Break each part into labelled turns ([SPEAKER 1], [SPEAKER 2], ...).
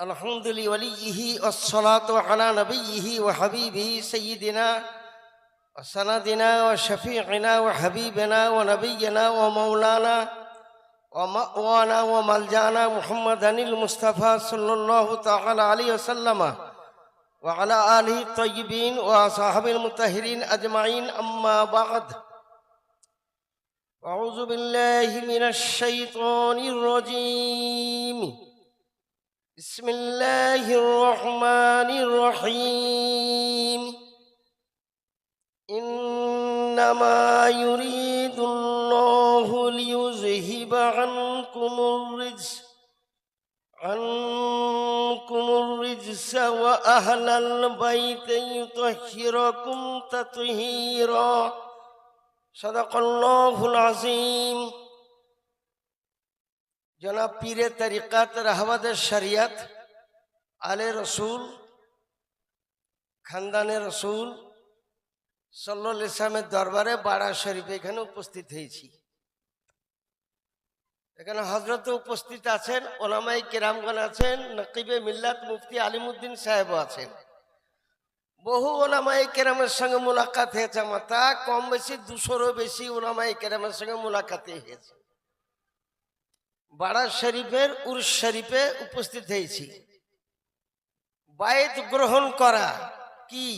[SPEAKER 1] الحمد لوليه والصلاة على نبيه وحبيبه سيدنا وسندنا وشفيعنا وحبيبنا ونبينا ومولانا ومأوانا وملجأنا محمدا المصطفى صلى الله تعالى عليه وسلم وعلى آله الطيبين وصحبه المطهرين أجمعين. أما بعد أعوذ بالله من الشيطان الرجيم. بسم الله الرحمن الرحيم إنما يريد الله ليذهب عنكم الرجس عنكم الرجس وأهل البيت يطهركم تطهيرا صدق الله العظيم জনাব পীরে তরিকাত রাহবাদের শরিয়ত, আলে রসুল, খানদানে রসুল সল্ল ইসলামের দরবারে বাড়া শরীফ এখানে উপস্থিত হয়েছি। এখানে হজরত উপস্থিত আছেন ওলামাই কেরামগণ আছেন, নকিবে মিল্লাত মুফতি আলিমুদ্দিন সাহেবও আছেন। বহু ওলামাই কেরামের সঙ্গে মোলাকাত হয়েছে আমার তা কম বেশি, দুশোরও বেশি ওলামাই কেরামের সঙ্গে মোলাকাতে হয়েছে। বাড়া শরীফের উর্স শরীফে উপস্থিত হয়েছি। বায়েত গ্রহণ করা কি?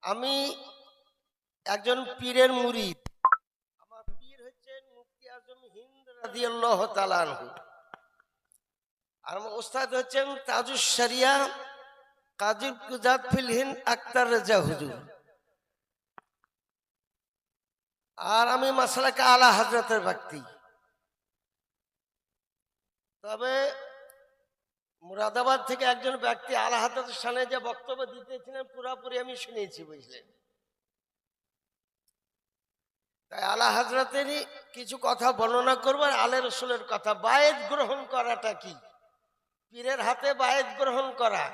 [SPEAKER 1] আমি একজন পীরের মুরিদ। আমার পীর হচ্ছেন মুফতি আজম হিন্দ রাদিয়াল্লাহু তাআলা আনহু। আর আমার ওস্তাদ হচ্ছেন তাজুস শরিয়া, কাজী কুজাত ফিল হিন্দ আক্তার রেজা হুজুর। আর আমি মাসালাকে আলা হজরতের ব্যক্তি। তবে মুরাদাবাদ থেকে একজন ব্যক্তি আলা হাতের সামনে যে বক্তব্য দিতেছিলেন, পুরাপুরি আমি শুনেছি, বুঝলেন? তাই আলা হাজরাতেরই কিছু কথা বর্ণনা করব আর আলে রসুলের কথা। বায়েত গ্রহণ করাটা কি? পীরের হাতে বায়েত গ্রহণ করা।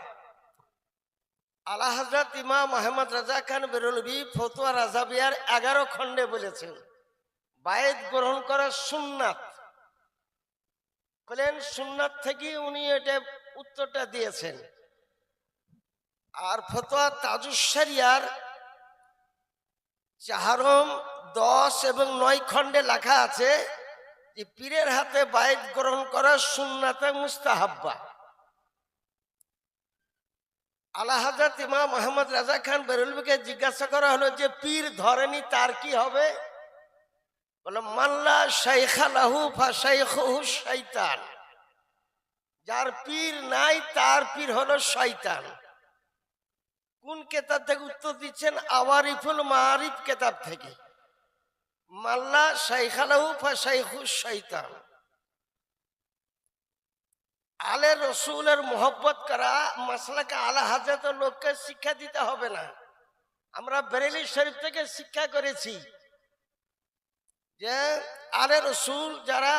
[SPEAKER 1] আলা হাজরত ইমাম মোহাম্মদ রাজা খান বেরলবি ফতুয়া রাজাবিয়ার এগারো খণ্ডে বলেছেন, বায়েত গ্রহণ করা সুন্নাত। বলেন, সুন্নাত থেকে উনি এটা উত্তরটা দিয়েছেন। আর ফতোয়া তাজুসারিয়ার চাহারম দশ এবং নয় খণ্ডে লেখা আছে যে, পীরের হাতে বাইক গ্রহণ করা সুন্নাতে মুস্তাহাব্বা। আল্লাহ হাজরত ইমাম মোহাম্মদ রাজা খান বেরুলবিকে জিজ্ঞাসা করা হলো যে, পীর ধরেনি তার কি হবে? মাল্লা শাইখালাহু ফাশাইখহু শয়তান যার পীর নাই, তার পীর হলো শয়তান। কোন কেতাব থেকে উত্তর দিচ্ছেন? আওয়ারিফুল মারিফ কেতাব থেকে। মাল্লা শাইখালাহু ফাশাইখু শয়তান আলে রসুলের মোহব্বত করা মাসলাকে আলা হাজরত লোককে শিক্ষা দিতে হবে না। আমরা বেরেলি শরীফ থেকে শিক্ষা করেছি। যে আলে রসুল যারা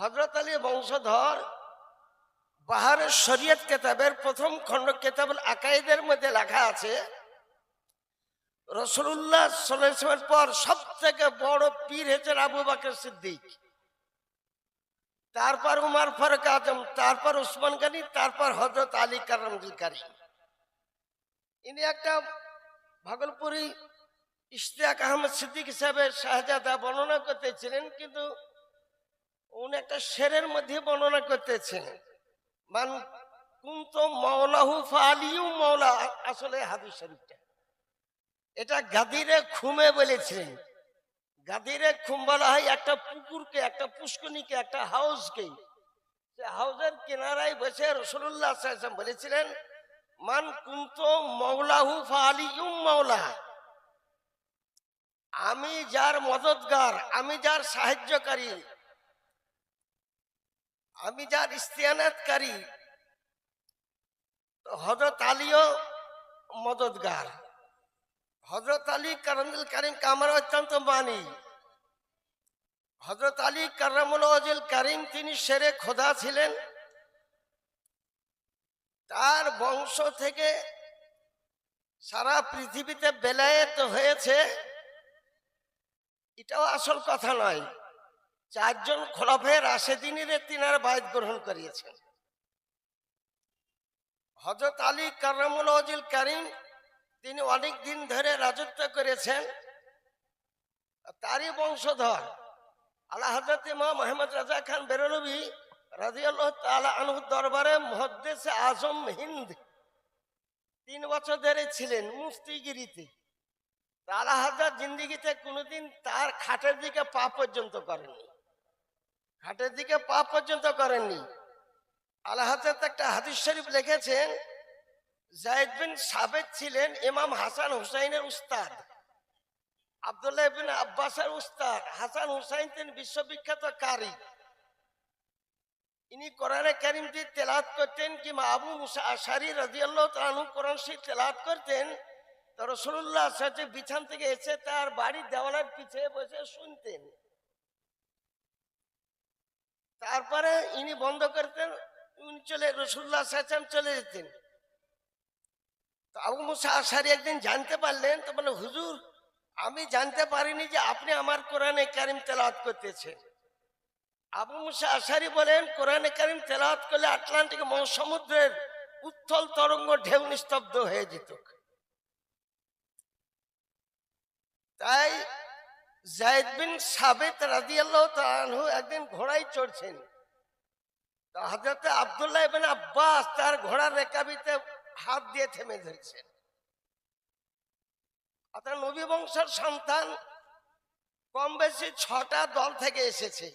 [SPEAKER 1] হজরত আলী বংশধর বাহারের শরীয়ত কেতাবের প্রথম খণ্ড কেতাবুল আকাইদের মধ্যে লেখা আছে রসুল্লাহ সাল্লামের পর সব থেকে বড় পীর হয়েছেন আবু বাকর সিদ্দিক। তারপর উমার ফারুক আজম, তারপর উসমান গানি, তারপর হজরত আলী কারামদিল কারি ইনি একটা ভাগলপুরি ইশতিয়াক আহমদ সিদ্দিক হিসাবে শাহজাদা বর্ণনা করতেছিলেন, কিন্তু উনি একটা শেরের মধ্যে বর্ণনা করতেছেন মান কুন্ত মৌলাহু ফালিউ মৌলা আসলে হাদিস শরীফটা। এটা গাদিরে খুমে বলেছিলেন। গাদিরে খুম বলা হয় একটা পুকুরকে, একটা পুষ্কনিকে একটা হাউসকে। সে হাউসের কিনারায় বসে রসুল্লাহ বলেছিলেন, মান কুন্ত মৌলাহু ফালিউ মৌলা আমি যার মদতগার আমি যার সাহায্যকারী, আমি যার ইস্তিয়ানাতকারী হজরত আলীও মদতগার হজরত আলী কারামুল কারিমকে আমার অত্যন্ত মানি। হজরত আলী কারামুল অজিল কারিম তিনি সেরে খোদা ছিলেন। তার বংশ থেকে সারা পৃথিবীতে বেলায়েত হয়েছে। এটাও আসল কথা নয়। চারজন খোলাফের রাশেদিনের তিনার বায়ত গ্রহণ করিয়েছেন। হজরত আলী কারামুল অজিল করিম, তিনি অনেক দিন ধরে রাজত্ব করেছেন। তারই বংশধর আল্লাহ হজরত ইমাম মোহাম্মদ রাজা খান বেরলবি রাজিয়াল্লাহ দরবারে মহাদ্দেশ আজম হিন্দ। তিন বছর ধরে ছিলেন মুফতিগিরিতে তালা হাজার জিন্দিগিতে কোনোদিন তার খাটের দিকে পা পর্যন্ত করেননি খাটের দিকে পা পর্যন্ত করেননি আল্লাহ হাজার একটা হাদিস শরীফ লিখেছেন, জায়দ বিন সাবেদ ছিলেন ইমাম হাসান হুসাইনের উস্তাদ। আবদুল্লাহ বিন আব্বাসের উস্তাদ, হাসান হুসাইন তিনি বিশ্ববিখ্যাত কারি। ইনি কোরআনে কারিমটি তেলাত করতেন, কিংবা আবু মুসা আশারি রাজিয়াল্লাহ তানু কোরআন শরীফ তেলাত করতেন। রসুল্লাহ সাথে বিছান থেকে এসে তার বাড়ির দেওয়ালের পিছে বসে শুনতেন। তারপরে ইনি বন্ধ করতেন, উনি চলে রসুল্লাহ সাহেব চলে যেতেন। আবু মুসা আশারি একদিন জানতে পারলেন, তো বলে হুজুর, আমি জানতে পারিনি যে আপনি আমার কোরআনে কারিম তেলাওয়াত করতেছেন। আবু মুসা আশারি বলেন, কোরআনে কারিম তেলাওয়াত করলে আটলান্টিক মহাসমুদ্রের উত্থল তরঙ্গ ঢেউ নিস্তব্ধ হয়ে যেত। তাই জায়দ বিন সাবেত রাদিয়াল্লাহ তাআলাহু একদিন ঘোড়ায় চড়ছেন। তো হযরত আব্দুল্লাহ আব্বাস তার ঘোড়ার রেকাবিতে হাত দিয়ে থেমে ধরছেন। অর্থাৎ নবী বংশের সন্তান কম বেশি ছটা দল থেকে এসেছে।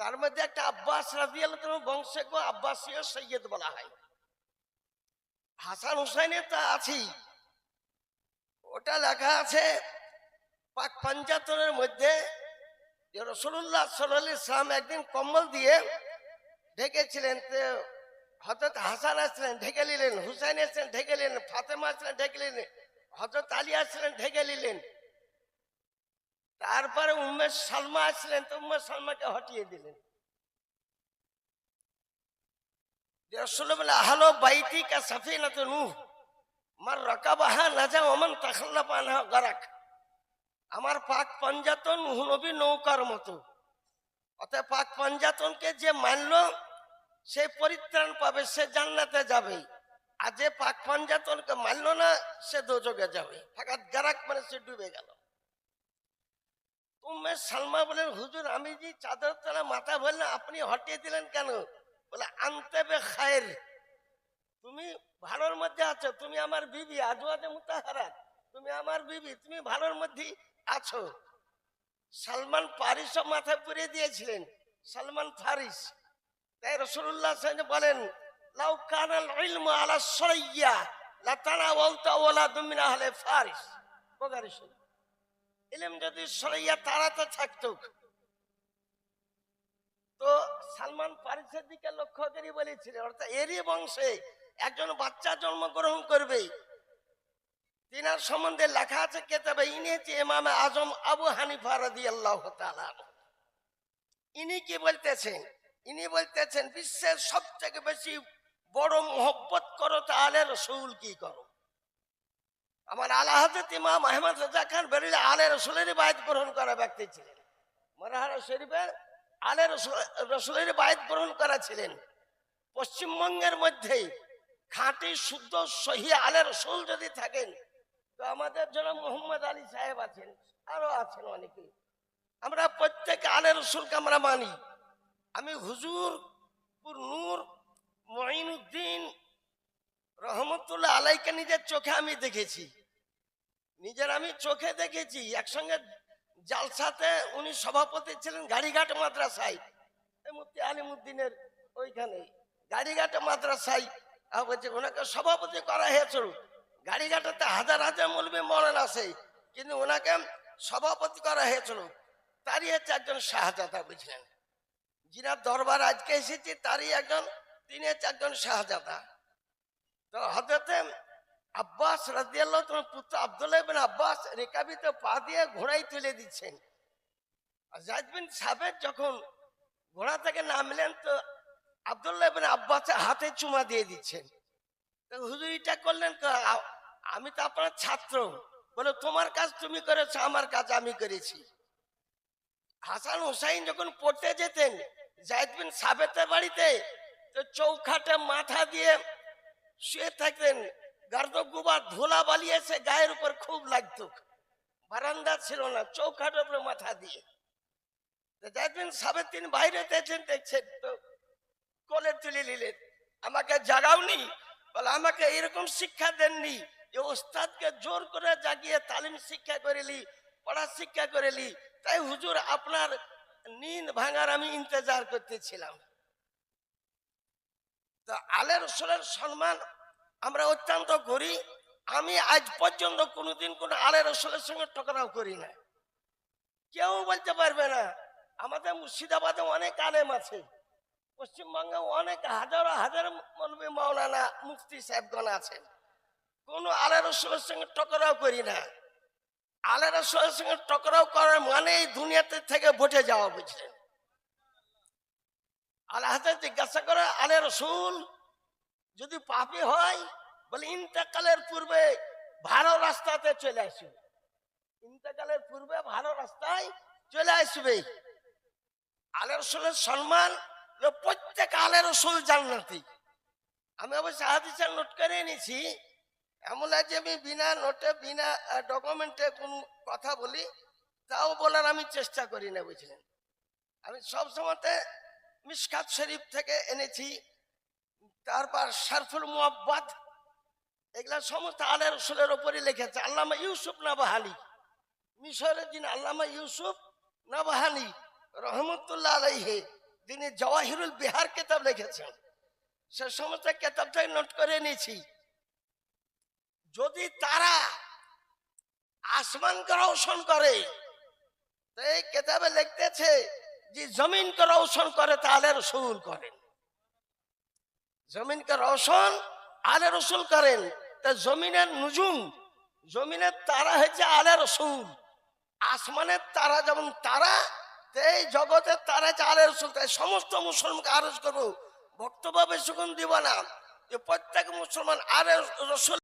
[SPEAKER 1] তার মধ্যে একটা আব্বাস রাদিয়াল্লাহু তাআলা বংশে আব্বাসীয় সৈয়দ বলা হয়। হাসান হুসাইনের তা আছেই। ওটা লেখা আছে পাক পাঞ্জাতনের মধ্যে রসুল্লাহ সাল্লাহ ইসলাম একদিন কম্বল দিয়ে ঢেকেছিলেন হজরত হাসান আসলেন ঢেকে নিলেন, হুসাইন আসলেন ঢেকে নিলেন, ফাতেমা আসলেন ঢেকে নিলেন হজরত আলী আসলেন ঢেকে নিলেন। তারপরে উম্মেদ সালমা আসলেন তো উম্মেদ সালমাকে হটিয়ে দিলেন। আহলো বাইতি কা সাফিনা তো নূহ মার রকাবাহা নাজা ওমান তাখাল্লা পানহা গরাক। আমার পাক পঞ্জাতন নবী নৌকার মতো। অতএব পাক পঞ্জাতনকে যে মানল, সে পরিত্রাণ পাবে, সে জান্নাতে যাবে। আর যে পাক পঞ্জাতনকে মানল না, সে দোজগে যাবে। ফাঁকাত গারাক মানে সে ডুবে গেল। উম্মে সালমা বলেন হুজুর, আমি যে চাদর তলা মাথা বললাম আপনি হটিয়ে দিলেন কেন? বলে, আনতে বে খায়ের। তুমি ভালোর মধ্যে আছো, তুমি আমার বিবি, আজওয়াজে মুতাহারা তুমি আমার বিবি, তুমি ভালোর মধ্যে আছো? সালমান পারিস মাথায় পুড়ে দিয়েছিলেন। সালমান ফারিস। তাই রসুল্লাহ বলেন, লাউ কানাল ইলমু আলা সরাইয়া লাতানা ওয়ালতা ওয়ালা দুমিনা হলে ফারিস। বগারিস ইলম যদি সরাইয়া তাড়াতে থাকতো তো সালমান পারিসের দিকে লক্ষ্য করে বলেছিলেন, অর্থাৎ এরই বংশে একজন বাচ্চা জন্মগ্রহণ করবে তিনার সম্বন্ধে লেখা আছে, কেতাবে ইনি হচ্ছে আজম আবু হানিফা রাদি আল্লাহ ইনি কি বলতেছেন? ইনি বলতেছেন, বিশ্বের সব থেকে বেশি বড় মোহব্বত করো তাহলে রসুল কি করো? আমার আল্লাহ হাজরত ইমাম আহমদ রাজা খান বেরিলে আলে রসুলের বায়ত গ্রহণ করা ব্যক্তি ছিলেন। মরাহারা শরীফের আলে রসুলের বায়ত গ্রহণ করা ছিলেন। পশ্চিমবঙ্গের মধ্যেই খাঁটি, শুদ্ধ, সহি আলে রসুল যদি থাকেন তো আমাদের জন্য মোহাম্মদ আলী সাহেব আছেন, আরও আছেন অনেকে। আমরা প্রত্যেকে আলের রসুলকে আমরা মানি। আমি হুজুর নূর মঈনুদ্দিন রহমতুল্লাহ আলাইকে নিজের চোখে আমি দেখেছি। নিজের আমি চোখে দেখেছি, একসঙ্গে জালসাতে উনি সভাপতি ছিলেন গাড়িঘাট মাদ্রাসায়। মুফতি আলিমুদ্দিনের ওইখানে। গাড়িঘাট মাদ্রাসায়। বলছে, ওনাকে সভাপতি করা হয়েছিল গাড়িঘাটাতে হাজার হাজার মৌলবী মরণ আছে। কিন্তু ওনাকে সভাপতি করা হয়েছিল। তারই হচ্ছে একজন শাহজাদা, বুঝলেন? যিনার দরবার আজকে এসেছি, তারই একজন, তিনি হচ্ছে একজন শাহজাদা। তো হজরতে আব্বাস রাজিয়াল্লাহ তোমার পুত্র আবদুল্লাহ বিন আব্বাস রেকাবিতে পা দিয়ে ঘোড়াই তুলে দিচ্ছেন। আর জাজবিন সাবেদ যখন ঘোড়া থেকে নামলেন, তো আবদুল্লাহ বিন আব্বাসের হাতে চুমা দিয়ে দিচ্ছেন। তো হুজুর এটা করলেন আমি তো আপনার ছাত্র। বলে, তোমার কাজ তুমি করেছ, আমার কাজ আমি করেছি। হাসান হুসাইন যখন পড়তে যেতেন জায়দ বিন সাবেতের বাড়িতে, তো চৌখাটে মাথা দিয়ে শুয়ে থাকতেন। গার্দ গুবার ধুলা বালিয়েছে গায়ের উপর খুব লাগতো। বারান্দা ছিল না চৌকাঠের উপরে মাথা দিয়ে। তো দেখবেন সাবেতিন বাইরে দেখছেন দেখছেন, তো কোলে তুলে নিলেন। আমাকে জাগাওনি বলে, আমাকে এরকম শিক্ষা দেননি। যে ওস্তাদকে জোর করে জাগিয়ে তালিম শিক্ষা করেলি পড়া শিক্ষা করেলি। তাই হুজুর, আপনার নিন্দ ভাঙার আমি ইন্তজার করতেছিলাম। তো আলে রসুলের সম্মান আমরা অত্যন্ত করি। আমি আজ পর্যন্ত কোনোদিন কোনো আলে রসুলের সঙ্গে টকরাও করি না কেউ বলতে পারবে না। আমাদের মুর্শিদাবাদে অনেক আলেম আছে। পশ্চিমবঙ্গে অনেক হাজারো হাজার মৌলবী মাওলানা মুফতি সাহেবগণ আছেন। কোন আলে রসুলের সঙ্গে টকরাও করি না। আলে রসুলের সঙ্গে টকরাও করার মানে এই দুনিয়াতে থেকে বটে যাওয়া, বুঝলেন? আল্লাহ হাজার জিজ্ঞাসা করে, আলে রসুল, যদি পাপি হয়, বলে, ইন্তেকালের পূর্বে ভালো রাস্তাতে চলে আসবে। ইন্তেকালের পূর্বে ভালো রাস্তায় চলে আসবে। আলে রসুলের সম্মান প্রত্যেক আলে রসুল জান্নাতি। আমি অবশ্য হাদিসের নোট করে নিয়েছি এমন আছে আমি বিনা নোটে বিনা ডকুমেন্টে কোন কথা বলি, তাও বলার আমি চেষ্টা করি না, বুঝলেন? আমি সব সময়তে মিসকাত শরীফ থেকে এনেছি। তারপর শারফুল মুয়াব্বাদ এগুলা সমস্ত আলে রসুলের ওপরই লিখেছে। আল্লামা ইউসুফ নাবাহালি মিশরের যিনি আল্লামা ইউসুফ নাবাহালি রহমতুল্লাহ আলাইহে তিনি জওয়াহিরুল বিহার কেতাব লিখেছেন। সে সমস্ত কেতাবটাই নোট করে নিয়েছি। যদি তারা আসমানকে রোশন করে এই কেতাবে লিখতেছে যে জমিনকে রোশন করে তাহলে রসুল করেন। জমিনকে রোশন, আলে রসুল করেন। তা জমিনের নুজুম, জমিনের তারা হচ্ছে আলে রসুল। আসমানের তারা, যেমন তারা এই জগতের তারা হচ্ছে আলে রসুল তাই সমস্ত মুসলমানকে আরজ করব, বক্তব্য বেশিক্ষণ দিব না। যে প্রত্যেক মুসলমান আলে রসুল